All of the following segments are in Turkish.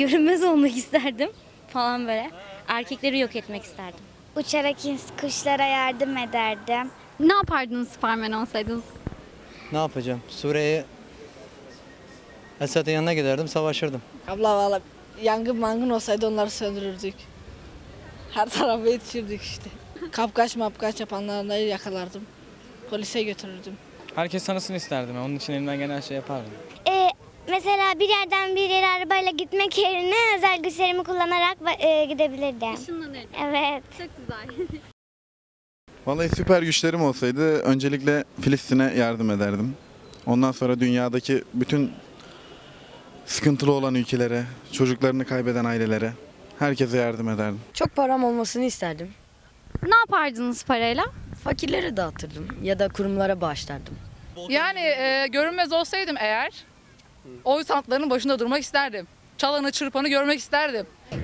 görünmez olmak isterdim falan böyle. Erkekleri yok etmek isterdim. Uçarak ins- kuşlara yardım ederdim. Ne yapardınız Süpermen olsaydınız? Ne yapacağım? Suriye'ye Esad'ın yanına giderdim, savaşırdım. Abla valla yangın mangın olsaydı onları söndürürdük. Her tarafa yetişirdik işte. Kapkaç mapkaç yapanları yakalardım. Polise götürürdüm. Herkes tanısın isterdim. Onun için elimden gelen her şeyi yapardım. Mesela bir yerden bir yere arabayla gitmek yerine özel güçlerimi kullanarak e, gidebilirdim. Işınlanırdım. Evet. Çok güzel. Vallahi süper güçlerim olsaydı öncelikle Filistin'e yardım ederdim. Ondan sonra dünyadaki bütün sıkıntılı olan ülkelere, çocuklarını kaybeden ailelere herkese yardım ederdim. Çok param olmasını isterdim. ne yapardınız parayla? Fakirlere dağıtırdım ya da kurumlara bağışlardım. Yani e, görünmez olsaydım eğer oy sandıklarının başında durmak isterdim. Çalanı çırpanı görmek isterdim.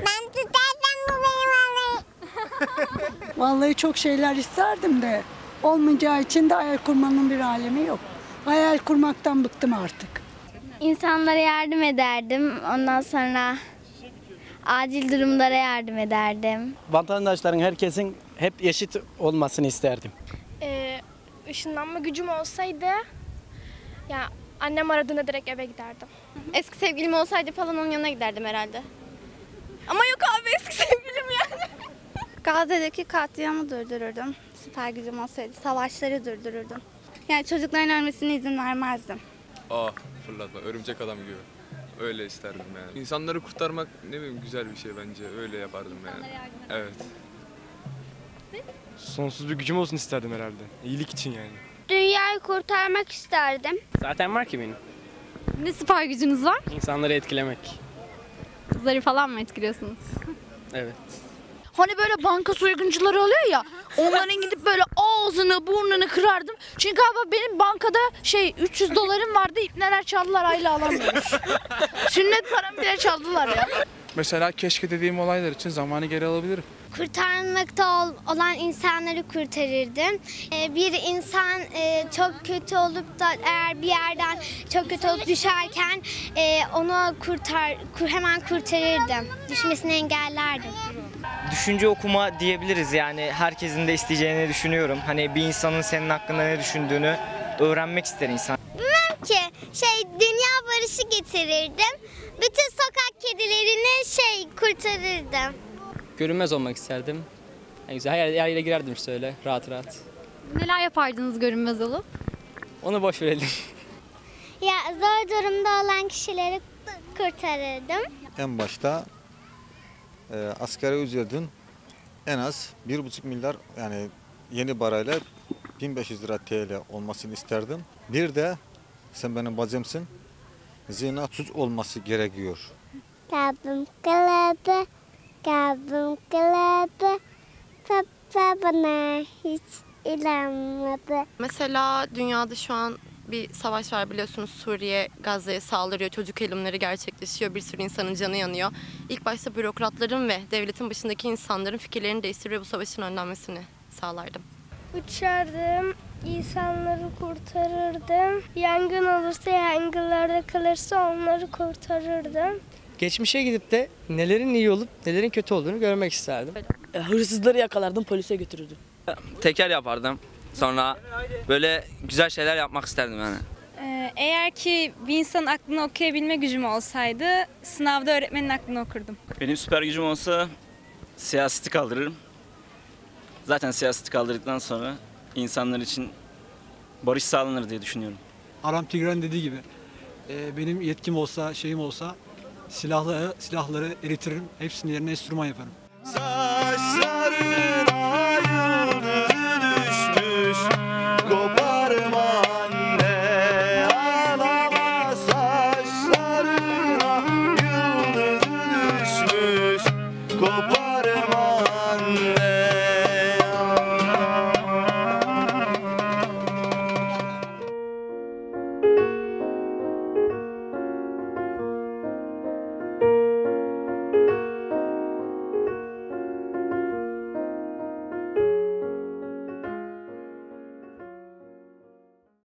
Vallahi çok şeyler isterdim de olmayacağı için de hayal kurmanın bir alemi yok. Hayal kurmaktan bıktım artık. İnsanlara yardım ederdim. Ondan sonra acil durumlara yardım ederdim. Vatandaşların herkesin hep eşit olmasını isterdim. Ee, ışınlanma gücüm olsaydı ya annem aradığında direkt eve giderdim. Eski sevgilim olsaydı falan onun yanına giderdim herhalde. Ama yok abi eski sevgilim yani. Gazze'deki katliamı durdururdum. Süper gücüm olsaydı savaşları durdururdum. Yani çocukların ölmesine izin vermezdim. Aa fırlatma örümcek adam gibi. Öyle isterdim yani. İnsanları kurtarmak ne bileyim güzel bir şey bence. Öyle yapardım yani. Evet. Sonsuz bir gücüm olsun isterdim herhalde. İyilik için yani. Dünyayı kurtarmak isterdim. Zaten var ki benim. Ne süper gücünüz var? İnsanları etkilemek. Kızları falan mı etkiliyorsunuz? Evet. Hani böyle banka soyguncuları oluyor ya. Onların gidip böyle ağzını burnunu kırardım. Çünkü abi benim bankada şey 300 dolarım vardı. İpneler çaldılar ayla alamıyoruz. Sünnet paramı bile çaldılar ya. Mesela keşke dediğim olaylar için zamanı geri alabilirim. Kurtarmakta ol- olan insanları kurtarırdım. Ee, bir insan e, çok kötü olup da eğer bir yerden çok kötü olup düşerken e, onu kurtar kur- hemen kurtarırdım. Düşmesini engellerdim. Düşünce okuma diyebiliriz yani. Herkesin de isteyeceğini düşünüyorum. Hani bir insanın senin hakkında ne düşündüğünü öğrenmek ister insan. Ki şey dünya barışı getirirdim. Bütün sokak kedilerini şey kurtarırdım. Görünmez olmak isterdim. En güzel her, her yere girerdim işte öyle rahat rahat. Neler yapardınız görünmez olup? Onu boş verelim. Ya zor durumda olan kişileri kurtarırdım. En başta e, asgari ücretin en az 1,5 milyar yani yeni parayla 1500 lira TL olmasını isterdim. Bir de sen benim bacımsın. Zinatsız olması gerekiyor. Kalbim kaladı, kalbim kaladı. Papa bana hiç inanmadı. Mesela dünyada şu an bir savaş var biliyorsunuz Suriye Gazze'ye saldırıyor. Çocuk ölümleri gerçekleşiyor. Bir sürü insanın canı yanıyor. İlk başta bürokratların ve devletin başındaki insanların fikirlerini değiştirir ve bu savaşın önlenmesini sağlardım. Uçardım, insanları kurtarırdım. Yangın olursa yangınlarda kalırsa onları kurtarırdım. Geçmişe gidip de nelerin iyi olup nelerin kötü olduğunu görmek isterdim. Hırsızları yakalardım polise götürürdüm. Teker yapardım. Sonra böyle güzel şeyler yapmak isterdim yani. Ee, eğer ki bir insanın aklını okuyabilme gücüm olsaydı sınavda öğretmenin aklını okurdum. Benim süper gücüm olsa siyaseti kaldırırım. Zaten siyaseti kaldırdıktan sonra insanlar için barış sağlanır diye düşünüyorum. Aram Tigran dediği gibi e, benim yetkim olsa, şeyim olsa silahları, silahları eritirim. Hepsini yerine enstrüman yaparım. Saçların